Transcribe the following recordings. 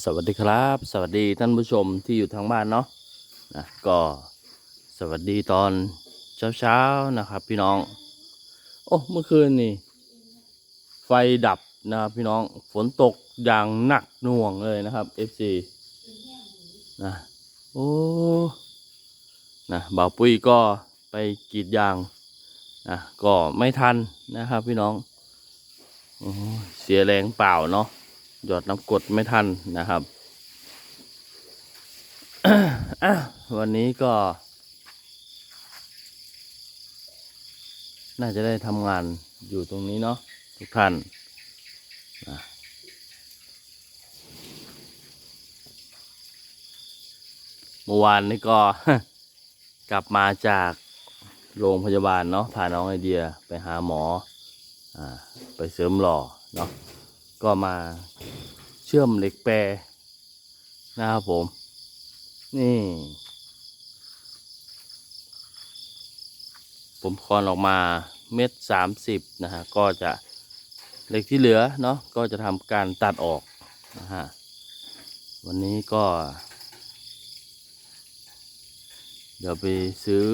สวัสดีครับ สวัสดีท่านผู้ชมที่อยู่ทางบ้านเนาะนะก็สวัสดีตอนเช้าๆนะครับ พี่น้อง โอ้เมื่อคืนนี่ไฟดับนะครับพี่น้องฝนตกอย่างหนักหน่วงเลยนะครับ FC นะโอ้นะบ่าวปุ้ยก็ไปกรีดยางนะก็ไม่ทันนะครับพี่น้องโอ้เสียแรงเปล่าเนาะ หยอดน้ำกดไม่ทันนะครับ วันนี้ก็ น่าจะได้ทำงานอยู่ตรงนี้เนาะทุกท่านนะเมื่อวานนี้ก็กลับมาจากโรงพยาบาลเนาะพาน้องไอเดียไปหาหมออไปเสริมหล่อเนาะ ก็มาเชื่อมเหล็กแปรนะครับผม นี่ ผมคอนออกมาเม็ดสามสิบนะฮะก็จะเหล็กที่เหลือเนาะก็จะทำการตัดออกนะฮะวันนี้ก็ เดี๋ยวไปซื้อ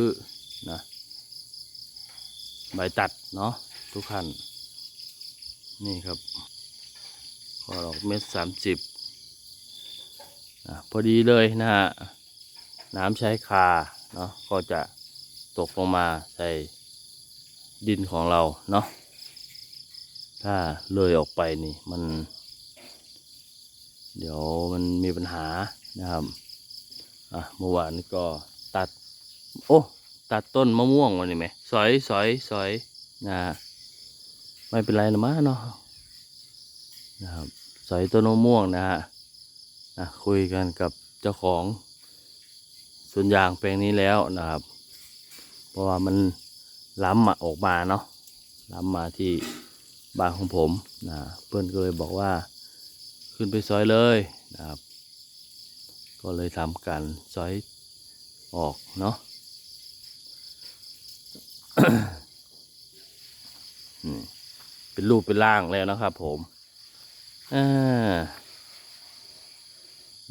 นะใบตัดเนาะทุกท่านนี่ครับ ขอดอกเม็ดสามสิบพอดีเลยนะฮะน้ำใช้คาเนาะก็จะตกลงมาใส่ดินของเราเนาะถ้าเลยออกไปนี่มัน เดี๋ยวมันมีปัญหานะครับอะเมื่อวานนี้ก็ตัด โอ้ตัดต้นมะม่วงวันนี้ไหมสอยสอยสอยนะไม่เป็นไรนะมาเนาะนะครับ สอยต้นมะม่วงนะฮะนะคุยกันกับเจ้าของสวนยางแปลงนี้แล้วนะครับ เพราะว่ามันล้ำมาออกมาเนาะล้ำมาที่บ้านของผมนะเพื่อนก็เลยบอกว่าขึ้นไปซอยเลยนะครับ ก็เลยทำการซอยออกเนาะเป็นรูปเป็นร่างแล้วนะครับผม อ่า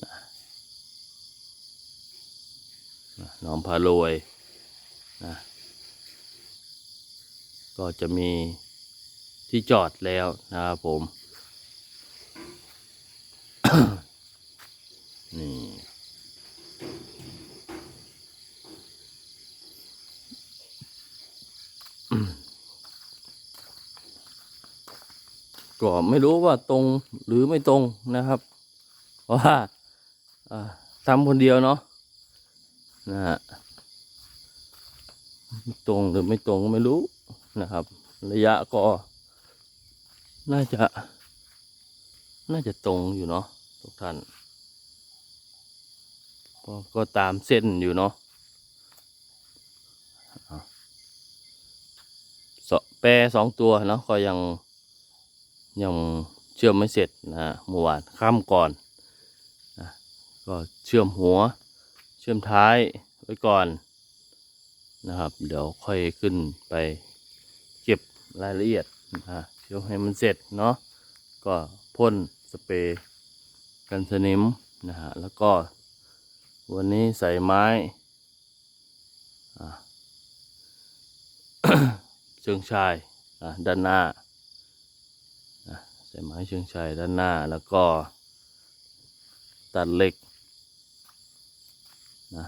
นะนะน้องพารวยนะก็จะมีที่จอดแล้วนะครับผม ก็ไม่รู้ว่าตรงหรือไม่ตรงนะครับ เพราะว่าทำคนเดียวเนาะนะฮะตรงหรือไม่ตรงไม่รู้นะครับ ระยะก็ น่าจะ น่าจะตรงอยู่เนาะทุกท่านก็ก็ตามเส้นอยู่เนาะสอแปรสองตัวเนาะก็ยัง ยังเชื่อมไม่เสร็จนะฮะเมื่อวานข้ามก่อนนะก็เชื่อมหัว เชื่อมท้ายไว้ก่อนนะครับ เดี๋ยวค่อยขึ้นไปเก็บรายละเอียดนะฮะเชื่อมให้มันเสร็จเนาะก็พ่นสเปรย์กันสนิมนะฮะแล้วก็วันนี้ใส่ไม้เชิงชายด้านหน้า ใส่ไม้เชิงชัยด้านหน้าแล้วก็ ตัดเหล็กนะ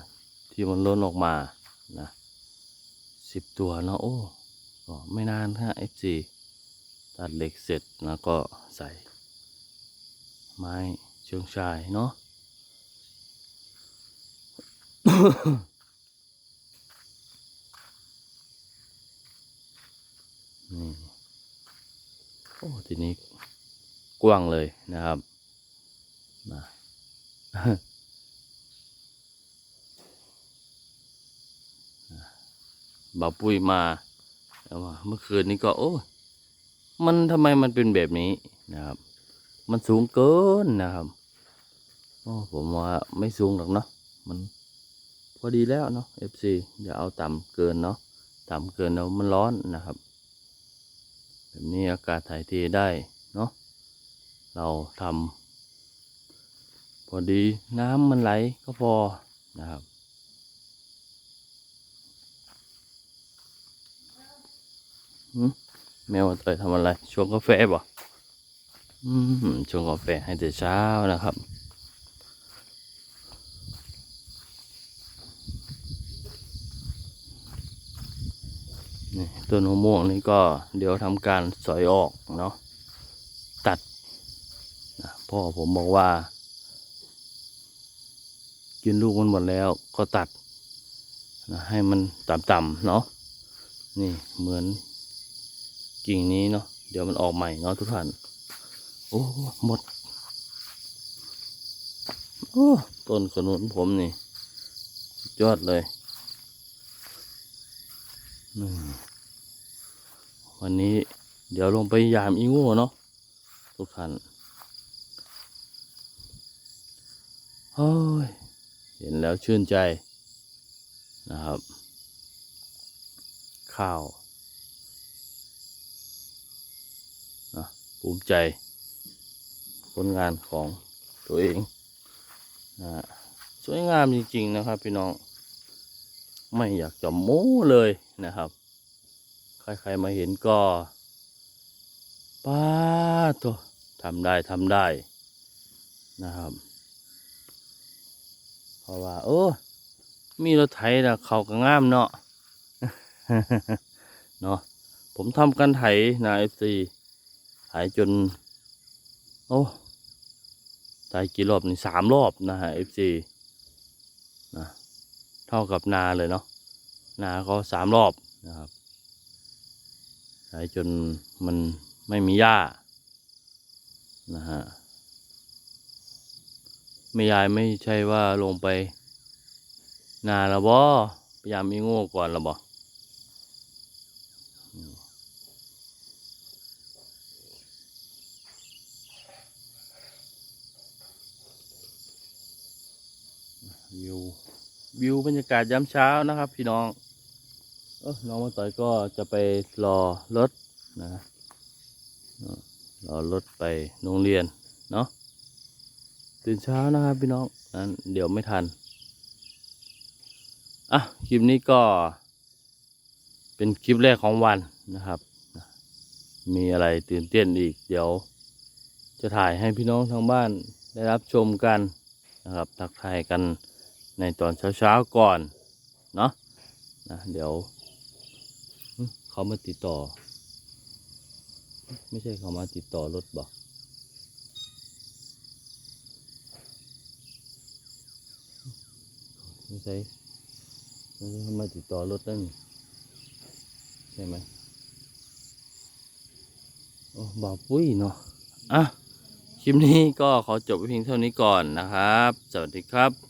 ที่มันล้นออกมานะสิบตัวเนาะโอ้ก็ไม่นานฮะ FC ตัดเหล็กเสร็จแล้วก็ใส่ ไม้เชิงชายเนาะนี่ โอ้ทีนี้กว้างเลยนะครับนะบ่าวปุ้ยมาเอามาเมื่อคืนนี้ก็ โอ้มันทำไมมันเป็นแบบนี้นะครับ มันสูงเกินนะครับโอ้ผมว่าไม่สูงหรอกเนาะมันพอดีแล้วเนาะ FC อย่าเอาต่ำเกินเนาะต่ำเกินแล้วมันร้อนนะครับ แบบนี้อากาศถ่ายเทได้เนาะเราทำพอดีน้ำมันไหลก็พอนะครับแมวเตยทำอะไรชงกาแฟบ่อืมชงกาแฟให้แต่เช้านะครับ นี่ต้นมะม่วงนี่ก็เดี๋ยวทำการสอยออกเนาะตัดพ่อผมบอกว่า กินลูกมันหมดแล้วก็ตัดนะให้มันต่ำๆเนาะนี่เหมือนกิ่งนี้เนาะเดี๋ยวมันออกใหม่เนาะทุกท่านโอ้หมดโอ้ต้นขนุนผมนี่ยอดเลย อืม วันนี้เดี๋ยวลงไปยามอีง่เนาะทุกท่านเฮ้ยเห็นแล้วชื่นใจนะครับ ข้าวนะภูมิใจ ผลงานของตัวเองนะสวยงามจริง ๆ นะครับ พี่น้อง ไม่อยากจะโม้เลยนะครับ ใครๆมาเห็นก็ป้าตัวทำได้ทำได้นะครับ เพราะว่า โอ้ มีรถไถนะเขาก็งามเนาะเนาะผมทำกันไถนะเอฟซีไถจน โอ้ไถกี่รอบนี่สามรอบนะฮะเอฟซีนะเท่ากับนาเลยเนาะนาก็สามรอบนะครับ ใช้จนมันไม่มีหญ้านะฮะไม่ยายไม่ใช่ว่าลงไป นาแล้วบ่พยายามมีโง่ก่อนแล้วบ่วิววิวบรรยากาศยามเช้านะครับ พี่น้อง น้องมาต่อยก็จะไปรอรถนะรอรถไปโรงเรียนเนาะตื่นเช้านะครับพี่น้องนั้นเดี๋ยวไม่ทัน อะ คลิปนี้ก็ เป็นคลิปแรกของวันนะครับ มีอะไรตื่นเต้นอีก เดี๋ยว จะถ่ายให้พี่น้องทางบ้านได้รับชมกันนะครับ ทักทายกันในตอนเช้าๆก่อน เนาะนะเดี๋ยว เขามาติดต่อ ไม่ใช่เขามาติดต่อรถบอกไม่ใช่ไม่ใช่เขามาติดต่อรถนั่นใช่ไหมโอ้บาปุ้ยเนาะอะคลิปนี้ก็ขอจบไว้เพียงเท่านี้ก่อนนะครับ สวัสดีครับ